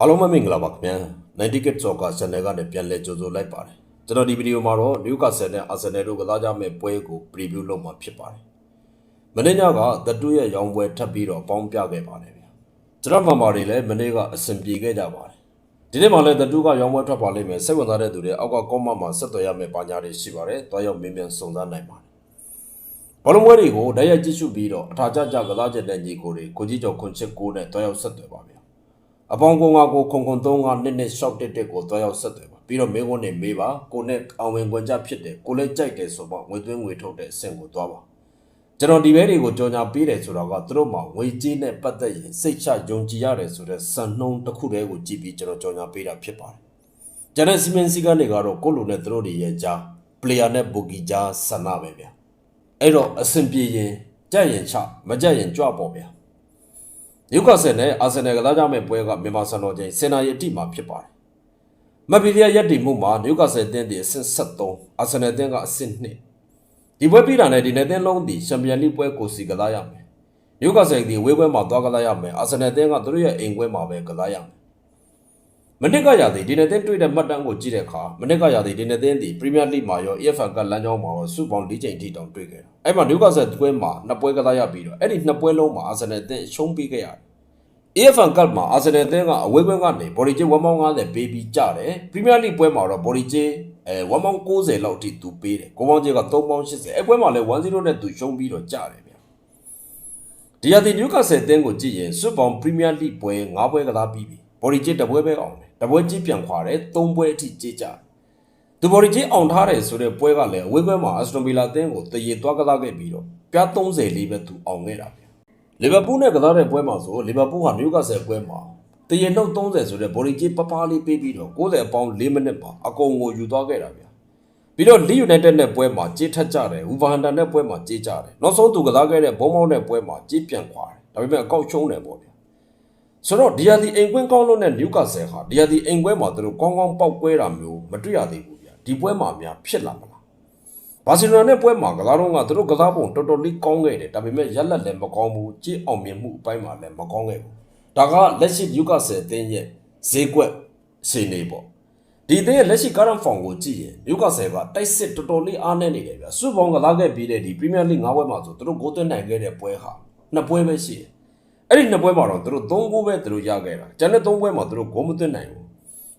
အားလုံးပဲမင်္ဂလာပါခင်ဗျာ90 Kid Soccer Channel ကနေပြန်လည်ကြိုဆိုလိုက်ပါတယ်ကျွန်တော်ဒီဗီဒီယိုမှာတော့ Newcastle နဲ့ Arsenal တို့ကစားကြမယ့်ပွဲကို preview လုပ်မှာဖြစ်ပါတယ်မနေ့ညက The Two ရဲ့ရောင်းပွဲထပ်ပြီးတော့ပေါင်းပြခဲ့ပါတယ်ဗျာကျွန်တော်ဗန်ပါတွေလည်းမနေ့ကအဆင်ပြေခဲ့ကြပါတယ်ဒီနေ့မှလည်း The Two ကရောင်းပွဲထွက်ပါလိမ့်မယ်စိတ်ဝင်စားတဲ့သူတွေအောက်က comment မှာဆက်သွယ်ရမယ့်ပါညာတွေရှိပါတယ်တွားရောက်မင်းမြန်စုံစမ်းနိုင်ပါတယ်ဘောလုံးပွဲတွေကိုဓာတ်ရိုက်ကြည့်ရှုပြီးတော့အထာကျကျကစားချက်တဲ့ညီကိုတွေကိုကြီးကျော်ခွန်ချစ်ကိုနဲ့တွားရောက်ဆက်သွယ်ပါဗျာ အပေါင်းကုန်းကကိုခုံခုံသုံးကနှစ်နှစ်ရှော့တက်တက်ကိုတွားရောက်ဆက်တယ်ပါပြီးတော့မင်းကုန်းနေမေးပါကိုနဲ့အောင်ဝင်ခွင့်ကြဖြစ်တယ်ကိုလည်းကြိုက်တယ်ဆိုတော့ငွေသွင်းငွေထုတ်တဲ့အဆင့်ကိုတွားပါကျွန်တော်ဒီဘဲတွေကိုကြော်ညာပေးတယ်ဆိုတော့ကသူတို့မှငွေကြေးနဲ့ပတ်သက်ရင်စိတ်ချယုံကြည်ရတယ်ဆိုတဲ့စံနှုန်းတစ်ခုတည်းကိုကြည့်ပြီးကျွန်တော်ကြော်ညာပေးတာဖြစ်ပါတယ်ကျန်တဲ့စီမင်းစီကနေကတော့ကိုလိုနဲ့သူတို့တွေရဲ့ကြား player နဲ့ bookie ကြားဆန္ဒပဲဗျာအဲ့တော့အဆင်ပြေရင်ကြက်ရင်ချမကြက်ရင်ကြွပေါ့ဗျာ နျူကာဆယ်နဲ့အာဆင်နယ်ကစားကြမယ့်ပွဲကမြန်မာစံတော်ချိန်စင်နာရီအတိမှာဖြစ်ပါတယ်။မက်ဘီလီယာရက်တီမှုမှာနျူကာဆယ်တင်းတည်အဆင့်73အာဆင်နယ်တင်းကအဆင့်2ဒီပွဲပြီးတာနဲ့ဒီနယ်တင်းလုံးတည်ချန်ပီယံလိပွဲကိုစီကစားရမယ်။နျူကာဆယ်ဒီဝေးပွဲမှာသွားကစားရမယ်အာဆင်နယ်တင်းကသူတို့ရဲ့အိမ်ပွဲမှာပဲကစားရမယ်။ မနစ်ကရသည်ဒီနယ်တင်းတွေ့တဲ့မှတ်တမ်းကိုကြည့်တဲ့အခါမနစ်ကရသည်ဒီနယ်တင်းဒီပရီးမီးယားလိမှာရော EFL ကလမ်းကြောင်းမှာရောစုပေါင်း၄ချိန်ထိတောင်တွေ့ခဲ့တာ။အဲ့မှာနျူကာဆယ်ပွဲမှာနှစ်ပွဲကစားရပြီးတော့အဲ့ဒီနှစ်ပွဲလုံးမှာအာဆင်နယ်တင်းရှုံးပေးခဲ့ရတယ် AFN Cup မှာအာဆင်နယ်အသင်းကအဝေးကွင်းကနေဘော်ဒီဂျေ1.50ပေးပြီးကြတယ်ပရီးမီးယားလိပွဲမှာတော့ဘော်ဒီဂျေအဲ1.90လောက်အထိသူပေးတယ်ကိုပေါင်းဂျေက3.80အဲပွဲမှာလည်း1-0နဲ့သူရှုံးပြီးတော့ကြတယ်ဗျဒီရသည်နျူကာဆယ်အသင်းကိုကြည့်ရင်စွတ်ပေါင်းပရီးမီးယားလိပွဲ9ပွဲကစားပြီးပြီဘော်ဒီဂျေတပွဲပဲအောင်တယ် တပွဲကြီးပြန်ခွာတယ်3ပွဲအထိကြေးကြတယ်သူဘော်ဒီဂျေအောင်ထားတယ်ဆိုတဲ့ပွဲကလည်းအဝေးကွင်းမှာအက်စတိုဗီလာအသင်းကိုတရေသွားကစားခဲ့ပြီးတော့ပြား30လေးပဲသူအောင်ခဲ့တာဗျလီဗာပူးနဲ့ကစားတဲ့ပွဲမှာဆိုလီဗာပူးဟာနျူကာဆယ်ပွဲမှာတရင်နှုတ်30ဆိုတဲ့ဘော်လီကြီးပပားလေးပေးပြီးတော့90အပေါင်း4မိနစ်မှာအကုန်ကိုယူသွားခဲ့တာဗျာပြီးတော့လီယူနိုက်တက်နဲ့ပွဲမှာကြေးထက်ကြတယ်ဝူဗာဟန်တန်နဲ့ပွဲမှာကြေးကြတယ်နောက်ဆုံးသူကစားခဲ့တဲ့ဘုံမောင်းနဲ့ပွဲမှာကြေးပြန်ခွာတယ်ဒါပေမဲ့အကောက်ရှုံးတယ်ပေါ့ဗျာ ဆိုတော့ဒီယာဒီအိမ်ကွင်းကောင်းလို့နဲ့နျူကာဆယ်ဟာဒီယာဒီအိမ်ကွဲမှာသူတို့ကောင်းကောင်းပောက်ကွဲတာမျိုးမတွေ့ရသေးဘူးဗျာဒီပွဲမှာများဖြစ်လာမလားဘာစီလိုနာနဲ့ပွဲမှာကစားတော့ကသူတို့ကစားပုံတော်တော်လေးကောင်းခဲ့တယ်ဒါပေမဲ့ရက်လက်လည်းမကောင်းဘူးကြည့်အောင်မြင်မှုအပိုင်းမှာလည်းမကောင်းခဲ့ဘူးဒါကလက်ရှိယူကာဆယ်အသင်းရဲ့ဈေးကွက်စီနေပေါ့ဒီအသင်းရဲ့လက်ရှိကာရန်ဖောင်ကိုကြည့်ရင်ယူကာဆယ်ကတိုက်စစ်တော်တော်လေးအားနည်းနေတယ်ဗျာစုပေါင်းကစားခဲ့ပြီးတဲ့ဒီပရီးမီးယားလိ၅ပွဲမှာဆိုသူတို့ဂိုးသွင်းနိုင်ခဲ့တဲ့ပွဲဟာနှစ်ပွဲပဲရှိတယ် အဲ့ဒီနှစ်ပွဲမှာတော့သူတို့၃ဂိုးပဲသူတို့ရခဲ့တာကျန်တဲ့၃ပွဲမှာသူတို့ဂိုးမသွင်းနိုင်ဘူး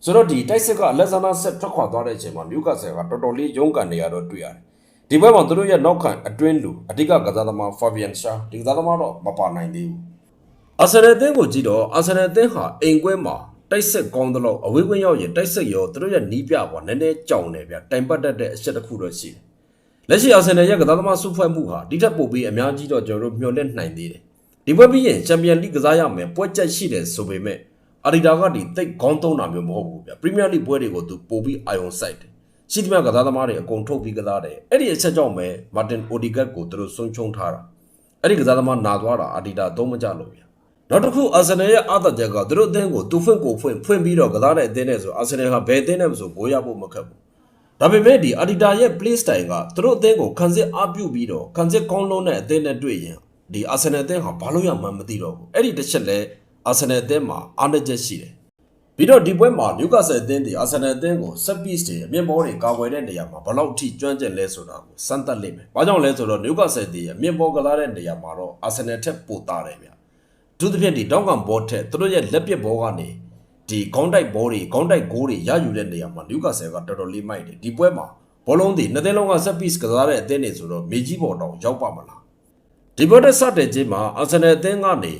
ဆိုတော့ဒီတိုက်စစ်ကအလက်ဇန်နာဆက်ထွက်ခွာသွားတဲ့အချိန်မှာနျူကာဆယ်ကတော်တော်လေးရုန်းကန်နေရတော့တွေ့ရတယ်ဒီဘက်မှာသူတို့ရဲ့နောက်ခံအတွင်းလူအဓိကကစားသမားဖာဗီယန်ရှာဒီကစားသမားတော့မပါနိုင်သေးဘူးအာဆင်နယ်အသင်းကိုကြည့်တော့အာဆင်နယ်အသင်းဟာအိမ်ကွဲမှာတိုက်ဆက်ကောင်းသလောက်အဝေးကွင်းရောက်ရင်တိုက်ဆက်ရောသူတို့ရဲ့နီးပြကွာနည်းနည်းကြောင်နေဗျတိုင်ပတ်တတ်တဲ့အချက်တစ်ခုတော့ရှိတယ်လက်ရှိအာဆင်နယ်ရဲ့ကစားသမားစုဖွဲ့မှုဟာဒီထက်ပိုပြီးအများကြီးတော့ကျွန်တော်တို့မျှော်လင့်နိုင်သေးတယ် ဒီပွဲပြီးရင်ချန်ပီယံလိကစားရမယ်ပွဲချက်ရှိတယ်ဆိုပေမဲ့အာဒီတာကဒီတိတ်ခေါင်းသုံးတာမျိုးမဟုတ်ဘူးဗျပရီးမီးယားလိပွဲတွေကိုသူပိုပြီးအာယုံစိုက်တယ်ရှိသမျှကစားသမားတွေအကုန်ထုတ်ပြီးကစားတယ်အဲ့ဒီအချက်ကြောင့်ပဲမာတင်အိုဒီဂတ်ကိုသူတို့ဆုံးချုံထားတာအဲ့ဒီကစားသမားနာသွားတာအာဒီတာသုံးမကြလို့ဗျာနောက်တစ်ခုအာဆင်နယ်ရဲ့အားသာချက်ကသူတို့အသင်းကိုတူဖွင့်ကိုဖွင့်ဖွင့်ပြီးတော့ကစားတဲ့အသင်းနဲ့ဆိုအာဆင်နယ်ဟာဘယ်အသင်းနဲ့မဆိုဘိုးရဖို့မခက်ဘူးဒါပေမဲ့ဒီအာဒီတာရဲ့ play style ကသူတို့အသင်းကိုခံစစ်အားပြုပြီးတော့ခံစစ်ကောင်းလုံးတဲ့အသင်းနဲ့တွေ့ရင် ဒီအာဆင်နယ်အသင်းဟာဘာလို့ရမှန်းမသိတော့ဘူးအဲ့ဒီတစ်ချက်လဲအာဆင်နယ်အသင်းမှာအားနည်းချက်ရှိတယ်ပြီးတော့ဒီပွဲမှာနျူကာဆယ်အသင်းဒီအာဆင်နယ်အသင်းကိုဆက်ပစ်တွေအမြင့်ဘောတွေကာကွယ်တဲ့နေရာမှာဘယ်လောက်ထိကျွမ်းကျင်လဲဆိုတာကိုစမ်းသပ်လိမ့်မယ်။ဘာကြောင့်လဲဆိုတော့နျူကာဆယ်ဒီအမြင့်ဘောကစားတဲ့နေရာမှာတော့အာဆင်နယ်ထက်ပိုတာတယ်ဗျ။အထူးသဖြင့်ဒီတောင်းကံဘောထက်သူတို့ရဲ့လက်ပစ်ဘောကနေဒီခေါင်းတိုက်ဘောတွေခေါင်းတိုက်ဂိုးတွေရယူတဲ့နေရာမှာနျူကာဆယ်ကတော်တော်လေးမိုက်တယ်။ဒီပွဲမှာဘောလုံးဒီနှစ်သိန်းလုံးကဆက်ပစ်ကစားတဲ့အသင်းတွေဆိုတော့မေကြီးဘောတောင်ရောက်ပါမလား။ ဒီပွဲတဲ့စတဲ့ချင်းမှာအာဆင်နယ်အသင်းကနေ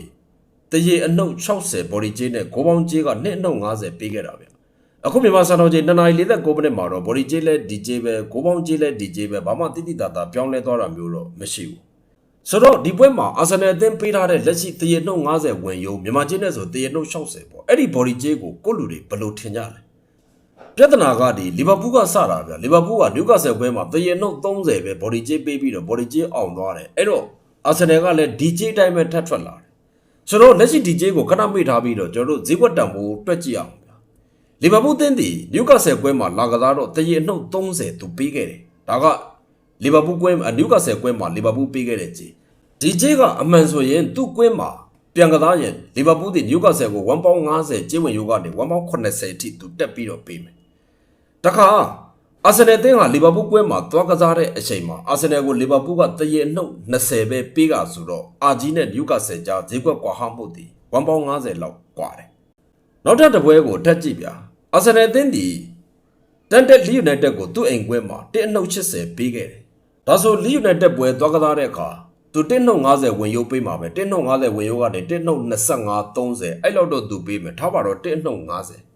တရေအနှုတ်60ဘော်ဒီဂျေးနဲ့ဂိုးပေါင်းဂျေးက2အနှုတ်50ပေးခဲ့တာဗျအခုမြန်မာစံတော်ချိန်2နာရီ49မိနစ်မှာတော့ဘော်ဒီဂျေးလဲဒီဂျေးပဲဂိုးပေါင်းဂျေးလဲဒီဂျေးပဲဘာမှတိတိတသာပြောင်းလဲသွားတာမျိုးတော့မရှိဘူးဆိုတော့ဒီပွဲမှာအာဆင်နယ်အသင်းပေးထားတဲ့လက်ရှိတရေနှုတ်50ဝင်ရုံမြန်မာဂျေးနဲ့ဆိုတရေနှုတ်60ပေါ့အဲ့ဒီဘော်ဒီဂျေးကိုကိုယ့်လူတွေဘယ်လိုထင်ကြလဲပြဿနာကဒီလီဗာပူးကစတာဗျလီဗာပူးကနျူကာဆယ်ပွဲမှာတရေနှုတ်30ပဲဘော်ဒီဂျေးပေးပြီးတော့ဘော်ဒီဂျေးအောင်သွားတယ်အဲ့တော့ အာဆင်နယ်ကလည်းဒီဂျေးတိုင်းပဲထပ်ထွက်လာတယ်ကျွန်တော်လက်ရှိ DJ ကိုခဏမေ့ထားပြီးတော့ကျွန်တော်တို့ဈေးကွက်တန်ဖိုးတွက်ကြည့်အောင်ဗျာလီဗာပူးတင်းတီနျူကာဆယ်ပွဲမှာလာကစားတော့တရေအနှုတ်30သူပေးခဲ့တယ်ဒါကလီဗာပူးကွင်းနျူကာဆယ်ကွင်းမှာလီဗာပူးပေးခဲ့တဲ့ကြီး DJ ကအမှန်ဆိုရင်သူ့ကွင်းမှာပြန်ကစားရင်လီဗာပူးသည်နျူကာဆယ်ကို1ပေါင်း50ကျင်းဝင်ရိုးကနေ1ပေါင်း80အထိသူတက်ပြီးတော့ပေးမယ်တခါ အာဆင်နယ်အသင်းကလီဗာပူးပွဲမှာသွားကစားတဲ့အချိန်မှာအာဆင်နယ်ကိုလီဗာပူးကတရေနှုတ်20ပဲပေးကဆိုတော့အာဂျီနဲ့နျူကာဆယ်ကြားဈေးကွက်ကွာဟမှုသည်1ပေါင်း50လောက်ကွာတယ်နောက်ထပ်တစ်ပွဲကိုတက်ကြည့်ဗျာအာဆင်နယ်အသင်းဒီတန်တက်လီယူနိုက်တက်ကိုသူ့အိမ်ကွင်းမှာ1အနှုတ်80ပေးခဲ့တယ်ဒါဆိုလီယူနိုက်တက်ပွဲသွားကစားတဲ့အခါသူ1နှုတ်50ဝင်ရုပ်ပေးမှာပဲ1နှုတ်50ဝင်ရုပ်ကနေ1နှုတ်25 30အဲ့လောက်တော့သူပေးမယ်ထားပါတော့1နှုတ်50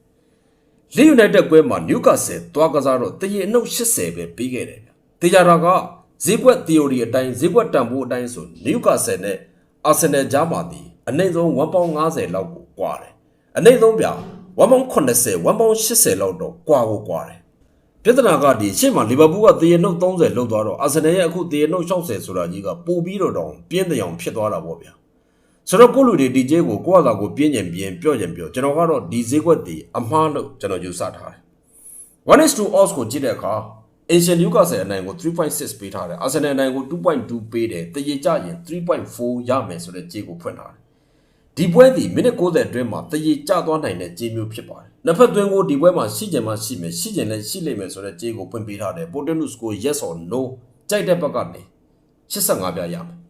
လီယူနိုက်တက်ကွဲမှာနျူကာဆယ်သွားကစားတော့တရေအနှုတ်80ပဲပြီးခဲ့တယ်ဗျ။တေချာတာကဈေးကွက် theory အတိုင်းဈေးကွက်တန်ဖိုးအတိုင်းဆိုနျူကာဆယ်နဲ့အာဆင်နယ်ကြားမှာဒီအနှိမ့်ဆုံး1ပေါင်း50လောက်ကိုကွာတယ်။အနှိမ့်ဆုံးဗျ1ပေါင်း80 1ပေါင်း80လောက်တော့ကွာကိုကွာတယ်။ပြဿနာကဒီရှေ့မှာလီဗာပူးကတရေနှုတ်30လောက်သွားတော့အာဆင်နယ်ရဲ့အခုတရေနှုတ်60ဆိုတာကြီးကပိုပြီးတော့တောင်ပြင်းတဲ့အောင်ဖြစ်သွားတာပေါ့ဗျာ။ ဆိုတော့ကိုယ့်လူတွေဒီကျေးကိုကိုယ့်အသာကိုပြင်းကျင်ပြင်းပြော့ကျင်ပြော့ကျွန်တော်ကတော့ဒီဈေးကွက်ဒီအမှားလို့ကျွန်တော်ယူဆထားတယ်။1 is to odds ကိုကြည့်တဲ့အခါ Asian Newcastle အနိုင်ကို3.6ပေးထားတယ်။ Arsenal အနိုင်ကို2.2ပေးတယ်။တရေကြရင်3.4ရမယ်ဆိုတဲ့ကြေးကိုဖွင့်ထားတယ်။ဒီပွဲဒီမိနစ်60အတွင်းမှာတရေကြသွားနိုင်တဲ့ကြေးမျိုးဖြစ်ပါတယ်။နှစ်ဖက်သွင်းကိုဒီပွဲမှာရှိကြမှရှိမယ်ရှိကြလည်းရှိလိမ့်မယ်ဆိုတဲ့ကြေးကိုဖွင့်ပေးထားတယ်။ Potenus ကို yes or no ကြိုက်တဲ့ဘက်ကနေ85ပြရမယ်။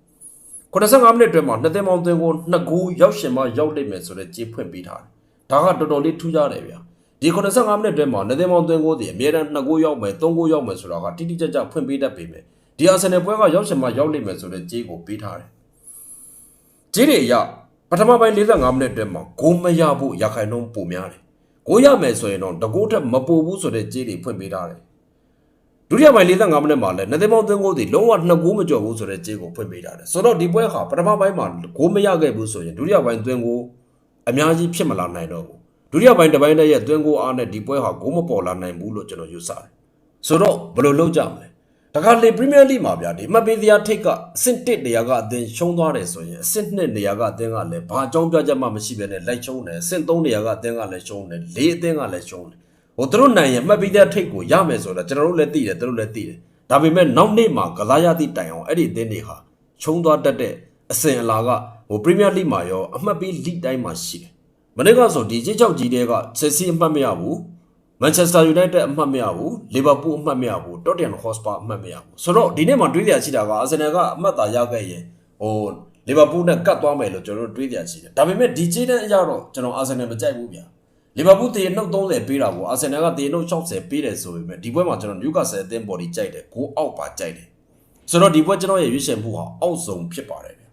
85မိနစ်အတွင်းမှာနှစ်သိန်းပေါင်းသွင်းကိုနှစ်ကူရောက်ရှင်မရောက်လိမ့်မယ်ဆိုတဲ့ကြေးဖွင့်ပေးထားတယ်။ဒါကတော်တော်လေးထူးခြားတယ်ဗျာ။ဒီ85မိနစ်အတွင်းမှာနှစ်သိန်းပေါင်းသွင်းကိုဒီအမြဲတမ်းနှစ်ကူရောက်မယ်သုံးကူရောက်မယ်ဆိုတာကတိတိကျကျဖွင့်ပေးတတ်ပေမဲ့ဒီအာဆင်နယ်ပွဲကရောက်ရှင်မရောက်လိမ့်မယ်ဆိုတဲ့ကြေးကိုပေးထားတယ်။ကြေးတွေအရပထမပိုင်း45မိနစ်အတွင်းမှာဂိုးမရဖို့ရခိုင်နှုန်းပိုများတယ်။ဂိုးရမယ်ဆိုရင်တော့တကိုးထက်မပိုဘူးဆိုတဲ့ကြေးတွေဖွင့်ပေးထားတယ်။ ဒုတိယပိုင်း45မိနစ်မှာလည်းနှစ်သိန်းပေါင်းသွင်းကိုဒီလုံးဝနှစ်ဂိုးမကျော်ဘူးဆိုတဲ့ကြေးကိုဖွင့်ပေးထားတယ်ဆိုတော့ဒီပွဲဟာပထမပိုင်းမှာဂိုးမရခဲ့ဘူးဆိုရင်ဒုတိယပိုင်းသွင်းကိုအများကြီးဖြစ်မလာနိုင်တော့ဘူးဒုတိယပိုင်းတစ်ပိုင်းတည်းရဲ့သွင်းကိုအားနဲ့ဒီပွဲဟာဂိုးမပေါ်လာနိုင်ဘူးလို့ကျွန်တော်ယူဆတယ်ဆိုတော့ဘယ်လိုလုပ်ကြမလဲတခါလေပရီးမီးယားလိမှာဗျာဒီမှတ်ပေးစရာထိတ်ကအဆင့်1နေရာကအသင်းရှုံးသွားတယ်ဆိုရင်အဆင့်2နေရာကအသင်းကလည်းဘာအကြောင်းပြချက်မှမရှိဘဲနဲ့လိုက်ရှုံးတယ်အဆင့်3နေရာကအသင်းကလည်းရှုံးတယ်၄အသင်းကလည်းရှုံးတယ် ဟိုသူတို့နိုင်ရင်မှတ်ပြီးတဲ့ထိတ်ကိုရမယ်ဆိုတော့ကျွန်တော်တို့လည်းသိတယ်သူတို့လည်းသိတယ်ဒါပေမဲ့နောက်နေ့မှာကစားရသည့်တိုင်အောင်အဲ့ဒီအသင်းတွေဟာချုံသွားတတ်တဲ့အစဉ်အလာကဟိုပရီးမီးယားလိမှာရောအမှတ်ပေးလိတိုင်းမှာရှိတယ်မနေ့ကဆိုဒီကြီးချောက်ကြီးတွေကဆက်စီအမှတ်မရဘူးမန်ချက်စတာယူနိုက်တက်အမှတ်မရဘူးလီဗာပူးအမှတ်မရဘူးတော့တန်ဟော့စပါအမှတ်မရဘူးဆိုတော့ဒီနေ့မှာတွေးကြရှိတာကအာဆင်နယ်ကအမှတ်သာရခဲ့ရင်ဟိုလီဗာပူးနဲ့ကတ်သွားမယ်လို့ကျွန်တော်တို့တွေးကြရှိတယ်ဒါပေမဲ့ဒီချေးတန်းအရတော့ကျွန်တော်အာဆင်နယ်မကြိုက်ဘူးဗျာ လီဗာပူးတရေနှုတ်30ပေးတာကိုအာဆင်နယ်ကတရေနှုတ်60ပေးတယ်ဆိုပေမဲ့ဒီပွဲမှာကျွန်တော်နျူကာဆယ်အသင်းဘော်ဒီကြိုက်တယ်ဂိုးအောက်ပါကြိုက်တယ်ဆိုတော့ဒီပွဲကျွန်တော်ရဲ့ရွေးချယ်မှုဟာအောက်ဆုံးဖြစ်ပါတယ်ဗျ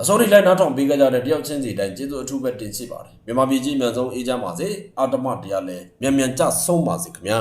အစောလေးလိုက်နားထောင်ပေးကြတဲ့တယောက်ချင်းစီတိုင်းကျေးဇူးအထူးပဲတင်ရှိပါတယ်မြန်မာပြည်ကြီးအမြန်ဆုံးအေးချမ်းပါစေအာတမတရားလည်းမြန်မြန်ကြဆုံးပါစေခင်ဗျာ